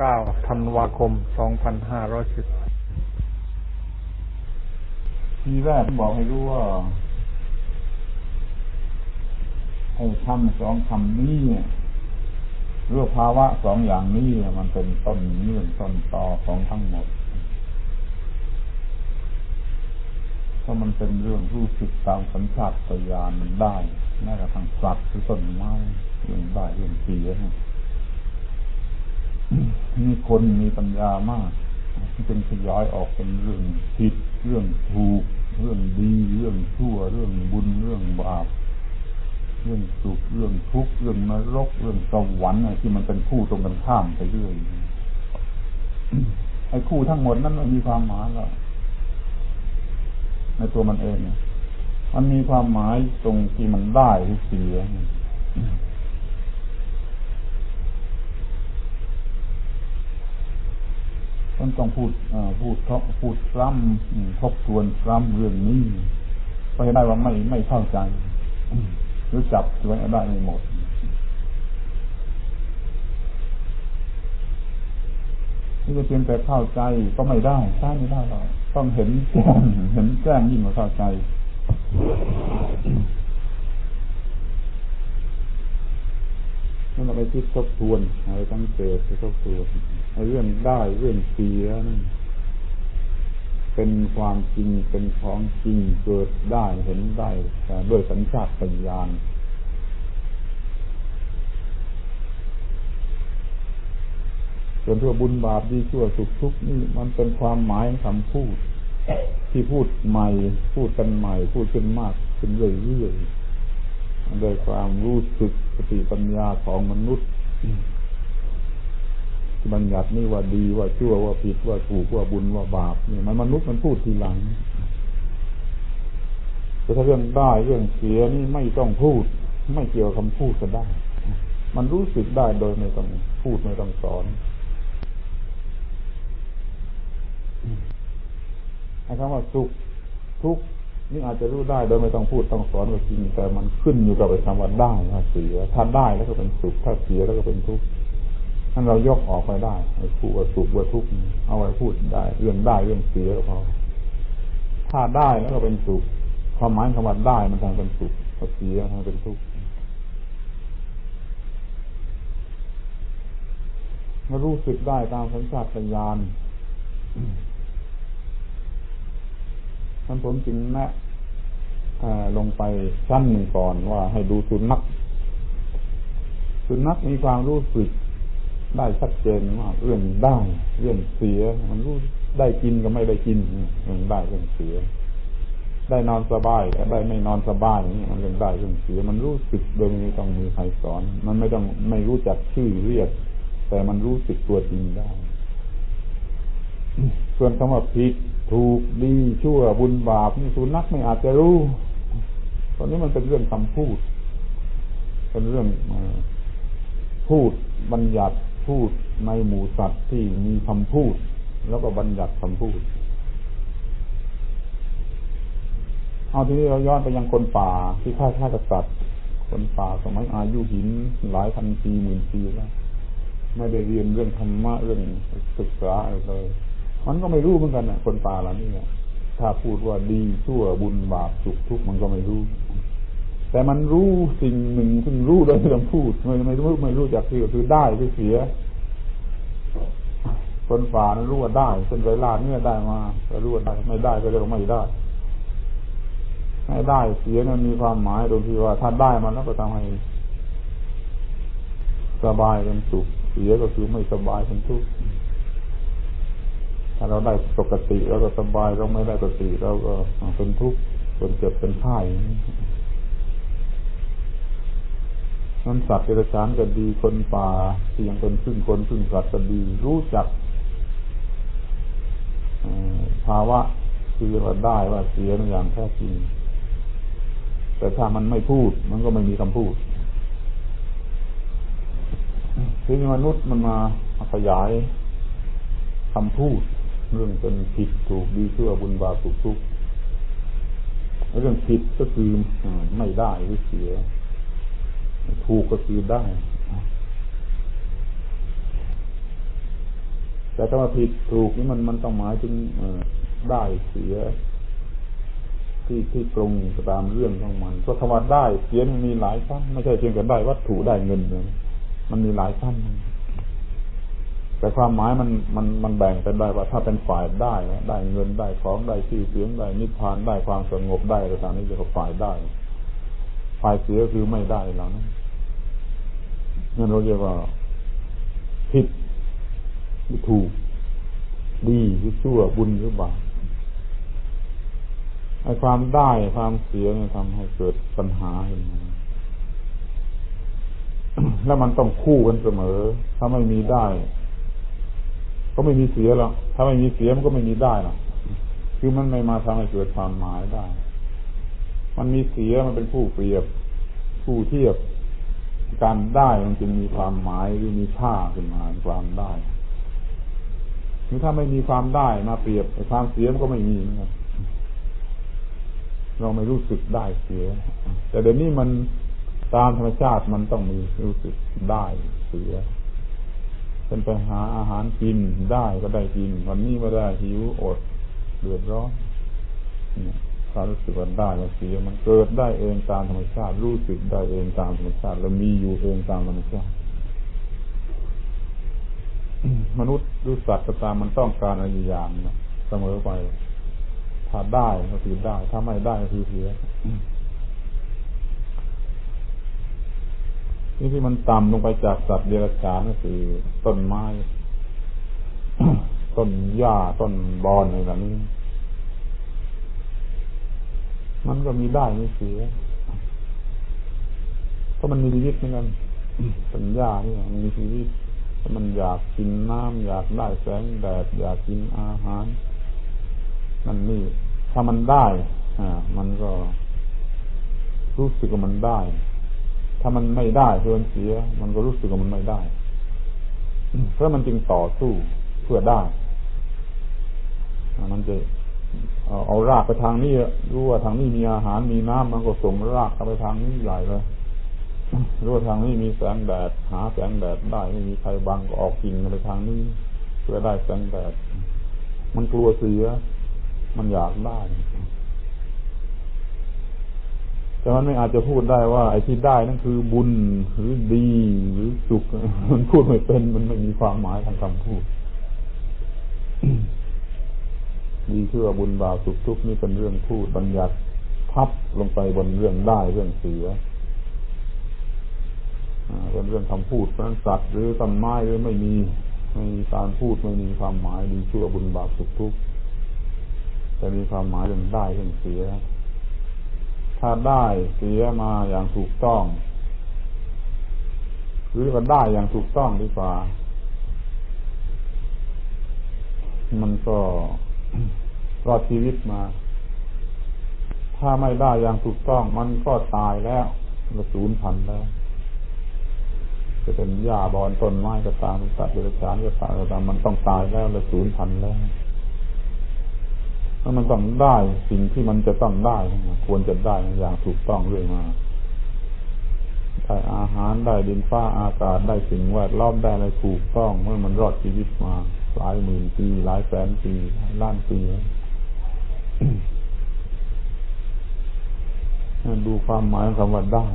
9ธันวาคม2510ทีแรกบอกให้รู้ว่าให้ทำสองคำนี้เรื่องภาวะสองอย่างนี้มันเป็นต้นเนื่องต้นตอของทั้งหมดถ้ามันเป็นเรื่องรู้สึกตามสัญชาตญาณมันได้แม้กระทั่งสัตว์หรือต้นไม้เรื่องได้เรื่องเสีย นี่คนมีปัญญามากจึงขยายออกเป็นเรื่องผิดเรื่องถูก เรื่องดีเรื่องชั่ว เรื่องบุญเรื่องบาปเรื่องสุขเรื่องทุกข์เรื่องนรกเรื่องสวรรค์ที่มันเป็นคู่ตรงกันข้ามไปเรื่อยไอ้คู่ทั้งหมดนั้นมันมีความหมายแล้วในตัวมันเองมันมีความหมายตรงที่มันได้หรือเสีย ต้องต้องพูดพูดทพูดซ้ำทบทวนซ้ำเรื่องนี้ไปได้ว่าไม่ไม่เข้าใจหรือจับไว้ได้ไม่หมดนี่ก็เพียงแต่เข้าใจก็ไม่ได้ใช่ไม่ได้หรอกต้องเห็นแจ้งเห็นแจ้งยิ่งกว่าเข้าใจ นั่นเราไปคิดทบทวนอะไรตั้งเกิดไปทบทวนเรื่องได้เรื่องเสียนั่นเป็นความจริงเป็นของจริงเกิดได้เห็นได้ด้วยสัญชาตญาส่วนทั่วบุญบาปดีชั่วสุขทุกข์นี่มันเป็นความหมายคำพูด ที่พูดใหม่ พูดกันใหม่ พูดขึ้นมากขึ้นเรื่อยๆโดยความรู้สึก ติปัญญาของมนุษย์บัญญัตินี่ว่าดีว่าชั่วว่าผิดว่าถูกว่าบุญว่าบาปนี่มันมนุษย์มันพูดทีหลังแต่ถ้าเรื่องได้เรื่องเสียนี่ไม่ต้องพูด ไม่เกี่ยวกับคำพูดก็ได้ มันรู้สึกได้โดยไม่ต้องพูดไม่ต้องสอนไอ้คำว่าสุขทุก นี่อาจจะรู้ได้โดยไม่ต้องพูดต้องสอนก็จริงแต่มันขึ้นอยู่กับไอ้คำว่าได้ว่าเสียถ้าได้แล้วก็เป็นสุขถ้าเสียแล้วก็เป็นทุกข์นั้นเรายกออกไปได้ไอ้พูดว่าสุขว่าทุกข์เอาไว้พูดได้เรื่องได้เรื่องเสียก็พอถ้าได้แล้วก็เป็นสุขความหมายคำว่าได้มันทางเป็นสุขถ้าเสียทางเป็นทุกข์มารู้สึกได้ตามสัญชาตญาณ ท่านผมจึงแนะลงไปชั้นหนึ่งก่อนว่าให้ดูสุนัขสุนัขมีความรู้สึกได้ชัดเจนว่าเรื่องได้เรื่องเสีย มันรู้ได้กินก็ไม่ได้กินเรื่องได้เรื่องเสีย ได้นอนสบายก็ได้ไม่นอนสบายนี่มันเรื่องได้เรื่องเสีย มันรู้สึกโดยไม่ต้องมีใครสอน มันไม่ต้องไม่รู้จักชื่อเรียก แต่มันรู้สึกตัวจริงได้ ส่วนคำว่าผิด ถูกดีชั่วบุญบาปนี่สุนัขไม่อาจจะรู้ตอนนี้มันเป็นเรื่องคำพูด เป็นเรื่องพูดบัญญัติพูดในหมู่สัตว์ที่มีคำพูด แล้วก็บัญญัติคำพูดเอาทีนี้เราย้อนไปยังคนป่าที่ฆ่าฆ่ากษัตริย์ คนป่าสมัยอายุหินหลายพันปีหมื่นปีแล้ว ไม่ได้เรียนเรื่องธรรมะเรื่องศึกษาอะไรเลย มันก็ไม่รู้เหมือนกันนะคนป่าเหล่านี้ถ้าพูดว่าดีชั่วบุญบาปสุขทุกข์มันก็ไม่รู้ แต่มันรู้สิ่งหนึ่งซึ่งรู้โดยไม่ต้องพูดไม่ไม่รู้ไม่รู้จักที่คือได้ที่เสีย คนป่านั้นรู้ว่าได้เช่นไปล่าเนื้อได้มาก็รู้ว่าได้ไม่ได้ก็เรียกว่าไม่ได้ไม่ได้เสียนั้นมีความหมายตรงที่ว่าถ้าได้มันแล้วก็ทำให้สบายเป็นสุขเสียก็คือไม่สบายเป็นทุกข์ ถ้าเราได้ปกติเราก็สบายเราไม่ได้ปกติเราก็เป็นทุกข์เป็นเจ็บเป็นไข้นั้นสัตว์เดรัจฉานก็ดีคนป่าที่ยังเป็นพึ่งคนพึ่งสัตว์ก็ดี รู้จักภาวะคือว่าได้ว่าเสียอย่างแท้จริง แต่ถ้ามันไม่พูด มันก็ไม่มีคำพูดทีนี้มนุษย์มันมาขยายคำพูด เรื่องเป็นผิดถูกดีชั่วบุญบาปสุขทุกข์เรื่องผิดก็คือไม่ได้หรือเสีย ถูกก็คือได้ แต่ถ้าว่าผิดถูกนี่มันมันต้องหมายถึงได้เสีย ที่ที่ตรงตามเรื่องของมันเพราะคำว่าได้เสียมันมีหลายชั้นไม่ใช่เพียงแต่ได้วัตถุได้เงินมันมีหลายชั้น แต่ความหมายมันมันมันแบ่งเป็นได้ว่าถ้าเป็นฝ่ายได้ได้เงินได้ของได้ชื่อเสียงได้นิพพานได้ความสงบได้อะไรต่างๆนี่จะฝ่ายได้ ฝ่ายเสียคือไม่ได้แล้วนะนั่นเราเรียกว่าผิดหรือถูก ดีหรือชั่วบุญหรือบาปไอ้ความได้ความเสียเนี่ยทำให้เกิดปัญหาขึ้นมแล้วมันต้องคู่กันเสมอ ถ้าไม่มีได้ ก็ไม่มีเสียหรอกถ้าไม่มีเสียมันก็ไม่มีได้หรอกคือมันไม่มาทำให้เกิดความหมายได้ มันมีเสียมันเป็นผู้เปรียบ ผู้เทียบการได้มันจึงมีความหมายหรือมีค่าขึ้นมาความได้คือถ้าไม่มีความได้มาเปรียบไอ้ความเสียมันก็ไม่มีนะครับเราไม่รู้สึกได้เสีย แต่เดี๋ยวนี้มันตามธรรมชาติมันต้องมีรู้สึกได้เสีย เป็นไปหาอาหารกินได้ก็ได้กิน วันนี้ไม่ได้หิวอดเดือดร้อนความรู้สึกว่าได้และเสียมันเกิดได้เองตามธรรมชาติ รู้สึกได้เองตามธรรมชาติ แล้วมีอยู่เองตามธรรมชาติมนุษย์หรือสัตว์ก็ตามมันต้องการอะไรอย่างนะเสมอไป ถ้าได้ก็คือได้ ถ้าไม่ได้ก็คือเสีย นี่ที่มันต่ำลงไปจากสัตว์เดรัจฉานก็คือ ต้นไม้ ต้นหญ้าต้นบอนอะไรแบบนี้ มันก็มีได้มีเสียเพราะมันมีชีวิตเหมือนกันต้นหญ้านี่มันมีชีวิตมันอยากกินน้ำอยากได้แสงแดดอยากกินอาหารนั่นนี่ถ้ามันได้ อ่า มันก็รู้สึกว่ามันได้ ถ้ามันไม่ได้เพื่อนเสีย มันก็รู้สึกว่ามันไม่ได้ เพราะมันจึงต่อสู้เพื่อได้ มันจะเอาเอารากไปทางนี้รู้ว่าทางนี้มีอาหารมีน้ำมันก็ส่งรากไปทางนี้ใหญ่เลยรู้ว่าทางนี้มีแสงแดด หาแสงแดดได้ไม่มีใครบังก็ออกกิ่งไปทางนี้ เพื่อได้แสงแดด มันกลัวเสีย มันอยากได้ แต่มันไม่อาจจะพูดได้ว่า ไอ้ที่ได้นั่นคือบุญหรือดีหรือสุขมันพูดไม่เป็นมันไม่มีความหมายทางคำพูดดีเชื่อบุญบาปสุขทุกข์นี่เป็นเรื่องพูดบัญญัติทับลงไปบนเรื่องได้เรื่องเสียเป็นเรื่องคำพูดเพราะนั้นสัตว์หรือต้นไม้หรือไม่มีไม่มีการพูดไม่มีความหมายดีเชื่อบุญบาปสุขทุกข์จะมีความหมายเรื่องได้เรื่องเสีย ถ้าได้เสียมาอย่างถูกต้อง หรือว่าได้อย่างถูกต้องดีกว่า มันก็รอดชีวิตมา ถ้าไม่ได้อย่างถูกต้อง มันก็ตายแล้วก็สูญพันธุ์แล้ว จะเป็นหญ้าบอนต้นไม้ก็ตามสัตว์เดรัจฉานก็ตามก็ตามมันต้องตายแล้วและสูญพันธุ์แล้ว แล้วมันต้องได้สิ่งที่มันจะต้องได้ ควรจะได้อย่างถูกต้องเรื่อยมาได้อาหารได้ดินฟ้าอากาศได้สิ่งแวดล้อมได้อะไรถูกต้องเมื่อมันรอดชีวิตมา หลายหมื่นปี หลายแสนปีล้านปีดูความหมายของคำว่าได้